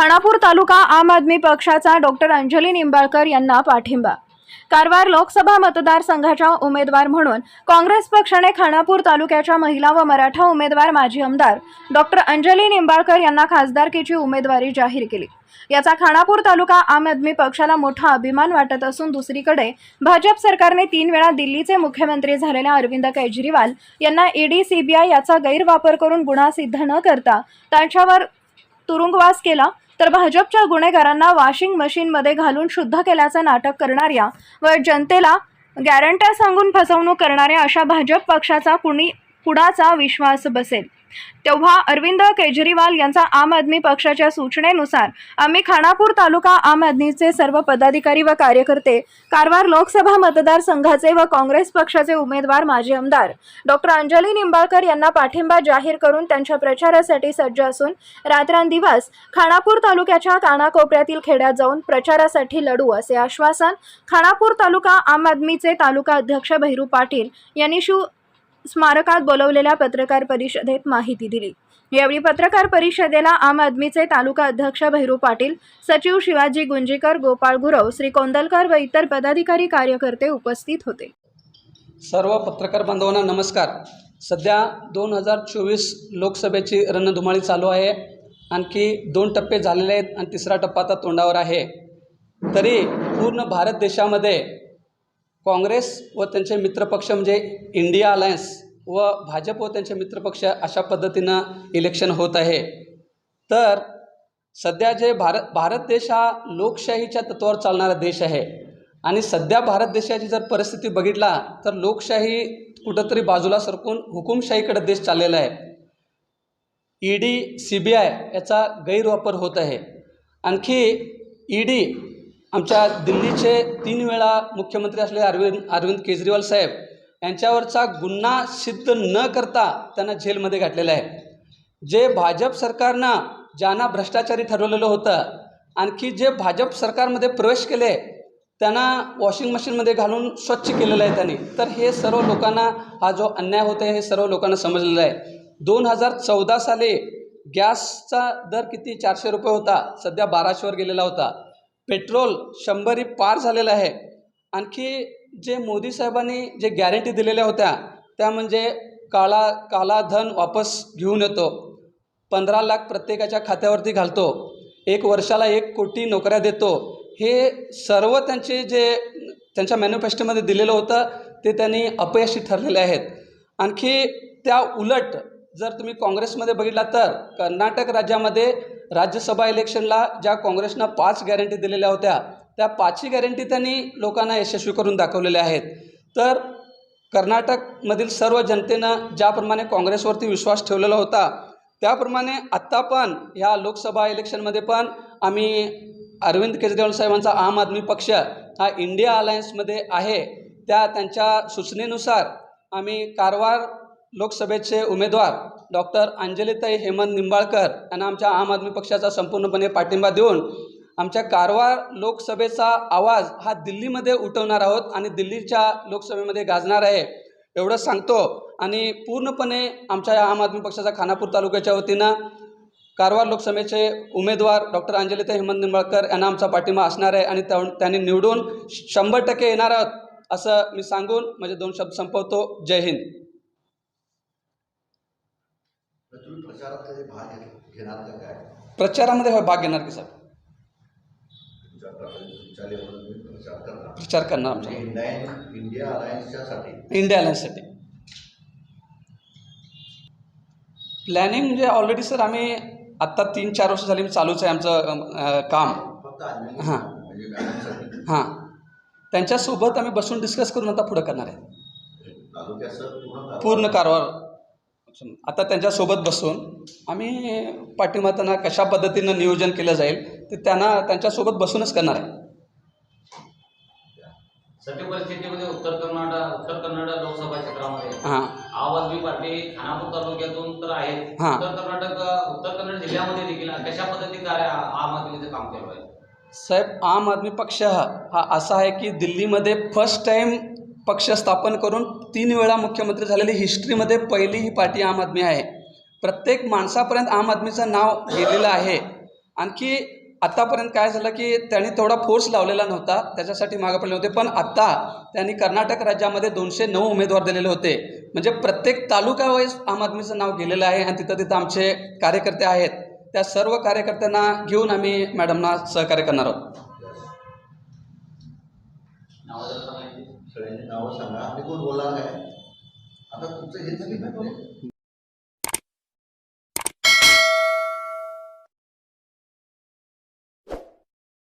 खानापूर तालुका आम आदमी पक्षाचा डॉक्टर अंजली निंबाळकर यांना पाठिंबा. कारवार लोकसभा मतदारसंघाच्या उमेदवार म्हणून काँग्रेस पक्षाने खानापूर तालुक्याच्या महिला व मराठा उमेदवार माजी आमदार डॉक्टर अंजली निंबाळकर यांना खासदारकीची उमेदवारी जाहीर केली. याचा खानापूर तालुका आम आदमी पक्षाला मोठा अभिमान वाटत असून दुसरीकडे भाजप सरकारने तीन वेळा दिल्लीचे मुख्यमंत्री झालेल्या अरविंद केजरीवाल यांना ईडी सीबीआय याचा गैरवापर करून गुन्हा सिद्ध न करता त्यांच्यावर तुरुंगवास केला. तर भाजपच्या गुन्हेगारांना वॉशिंग मशीनमध्ये घालून शुद्ध केल्याचं नाटक करणाऱ्या व जनतेला गॅरंट्या सांगून फसवणूक करणाऱ्या अशा भाजप पक्षाचा कुणी कुणाचा विश्वास बसेल. तेव्हा अरविंद केजरीवाल यांचा आम आदमी पक्षाच्या सूचनेनुसार आम्ही खानापूर तालुका आम आदमीचे सर्व पदाधिकारी व कार्यकर्ते कारवार लोकसभा मतदारसंघाचे व काँग्रेस पक्षाचे उमेदवार माजी आमदार डॉक्टर अंजली निंबाळकर यांना पाठिंबा जाहीर करून त्यांच्या प्रचारासाठी सज्ज असून रात्रंदिवस खानापूर तालुक्याच्या कानाकोपऱ्यातील खेड्यात जाऊन प्रचारासाठी लढू असे आश्वासन खानापूर तालुका आम आदमीचे तालुका अध्यक्ष भैरू पाटील यांनी शिव स्मारकात बोलवलेल्या पत्रकार परिषदेत माहिती दिली. यावेळी पत्रकार परिषदेला आम आदमीचे तालुका अध्यक्ष भैरू पाटील सचिव शिवाजी गुंजीकर गोपाळ गुरव श्री कोंदलकर व इतर पदाधिकारी कार्यकर्ते उपस्थित होते. सर्व पत्रकार बांधवांना नमस्कार. सध्या दोन हजार चोवीस लोकसभेची रणधुमाळी चालू आहे. आणखी दोन टप्पे झालेले आहेत आणि तिसरा टप्पा आता तोंडावर आहे. तरी पूर्ण भारत देशामध्ये काँग्रेस व त्यांचे मित्रपक्ष म्हणजे इंडिया अलायन्स व भाजप व त्यांचे मित्रपक्ष अशा पद्धतीनं इलेक्शन होत आहे. तर सध्या जे भारत भारत देश हा लोकशाहीच्या तत्वावर चालणारा देश आहे. आणि सध्या भारत देशाची जर परिस्थिती बघितला तर लोकशाही कुठंतरी बाजूला सरकून हुकुमशाहीकडे देश चाललेला आहे. E D C B I याचा गैरवापर होत आहे. आणखी ई डी आमच्या दिल्लीचे तीन वेळा मुख्यमंत्री असलेले अरविंद अरविंद केजरीवाल साहेब यांच्यावरचा गुन्हा सिद्ध न करता त्यांना जेलमध्ये घातलेला आहे. जे भाजप सरकारनं ज्यांना भ्रष्टाचारी ठरवलेलं होतं आणखी जे भाजप सरकारमध्ये प्रवेश केले त्यांना वॉशिंग मशीनमध्ये घालून स्वच्छ केलेलं आहे त्यांनी. तर हे सर्व लोकांना हा जो अन्याय होत आहे हे सर्व लोकांना समजलेलं आहे. दोन हजार चौदा साली गॅसचा दर किती? चारशे रुपये होता. सध्या बाराशेवर गेलेला होता. पेट्रोल शंभरी पार झालेलं आहे. आणखी जे मोदी साहेबांनी जे गॅरंटी दिलेल्या होत्या त्या म्हणजे काळा काला धन वापस घेऊन येतो. पंधरा लाख प्रत्येकाच्या खात्यावरती घालतो. एक वर्षाला एक कोटी नोकऱ्या देतो. हे सर्व त्यांचे जे त्यांच्या मॅनिफेस्टोमध्ये दिलेलं होतं ते त्यांनी अपयशी ठरलेले आहेत. आणखी त्या उलट जर तुम्ही काँग्रेसमध्ये बघितला तर कर्नाटक राज्यामध्ये राज्यसभा इलेक्शनला ज्या काँग्रेसनं पाच गॅरंटी दिलेल्या होत्या त्या पाचही गॅरंटी त्यांनी लोकांना यशस्वी करून दाखवलेल्या आहेत. तर कर्नाटकमधील सर्व जनतेनं ज्याप्रमाणे काँग्रेसवरती विश्वास ठेवलेला होता त्याप्रमाणे आत्ता पण ह्या लोकसभा इलेक्शनमध्ये पण आम्ही अरविंद केजरीवाल साहेबांचा आम आदमी पक्ष हा इंडिया अलायन्समध्ये आहे. त्या त्यांच्या सूचनेनुसार आम्ही कारवार लोकसभेचे उमेदवार डॉक्टर अंजलीताई हेमंत निंबाळकर यांना आमच्या आम आदमी पक्षाचा संपूर्णपणे पाठिंबा देऊन आमच्या कारवार लोकसभेचा आवाज हा दिल्लीमध्ये उठवणार आहोत आणि दिल्लीच्या लोकसभेमध्ये गाजणार आहे. एवढं सांगतो आणि पूर्णपणे आमच्या या आम आदमी पक्षाचा खानापूर तालुक्याच्या वतीनं कारवार लोकसभेचे उमेदवार डॉक्टर अंजलिता हेमंत निंबाळकर यांना आमचा पाठिंबा असणार आहे आणि त्यांनी निवडून शंभर टक्के येणार आहोत असं मी सांगून माझे दोन शब्द संपवतो. जय हिंद तर तुम्ही प्रचारात कधी भाग घेत घेणार का काय? प्रचारामध्ये होय भाग घेणार की सर तुमच्या प्रकारे तुमच्या लेवलवर तुम्ही प्रचार करणार. प्रचार करणार आमच्या इंडिया इंडिया अलायन्ससाठी प्लॅनिंग म्हणजे ऑलरेडी सर आम्ही आत्ता तीन चार वर्ष झाली चालूच आहे आमचं अम, अ, काम. फक्त अंजली हां. म्हणजे हां. त्यांच्यासोबत आम्ही बसून डिस्कस करून आता पुढं करणार आहे. तालुक्याचं पूर्ण कारभार- पूर्ण कारभार. आता त्यांच्यासोबत बसून आम्ही पाठिंबा त्यांना कशा पद्धतीनं नियोजन केलं जाईल ते त्यांना त्यांच्यासोबत बसूनच करणार आहे. सध्या परिस्थितीमध्ये उत्तर कर्नाटक उत्तर कन्नड लोकसभा क्षेत्रामध्ये हां. आम आदमी पार्टी खानापूर तालुक्यातून तर आहेत. हां. उत्तर कर्नाटक उत्तर कन्नड जिल्ह्यामध्ये देखील कशा पद्धतीने कार्य आम आदमीचं काम केलं आहे साहेब आम आदमी पक्ष हा हा असा आहे की दिल्लीमध्ये फर्स्ट टाईम पक्ष स्थापन करून तीन वेळा मुख्यमंत्री झालेली हिस्ट्रीमध्ये पहिली ही पार्टी आम आदमी आहे. प्रत्येक माणसापर्यंत आम आदमीचं नाव गेलेलं आहे. आणखी आत्तापर्यंत काय झालं की त्यांनी तेवढा फोर्स लावलेला नव्हता त्याच्यासाठी मागं पडले होते. पण आत्ता त्यांनी कर्नाटक राज्यामध्ये दोनशे नऊ उमेदवार दिलेले होते. म्हणजे प्रत्येक तालुका वाईज आम आदमीचं नाव गेलेलं आहे आणि तिथं तिथं आमचे कार्यकर्ते आहेत. त्या सर्व कार्यकर्त्यांना घेऊन आम्ही मॅडमना सहकार्य करणार आहोत. सगळ्यांची नावं सांगा. आणि कोण बोलणार काय? आता तुमचं हेच नाही ना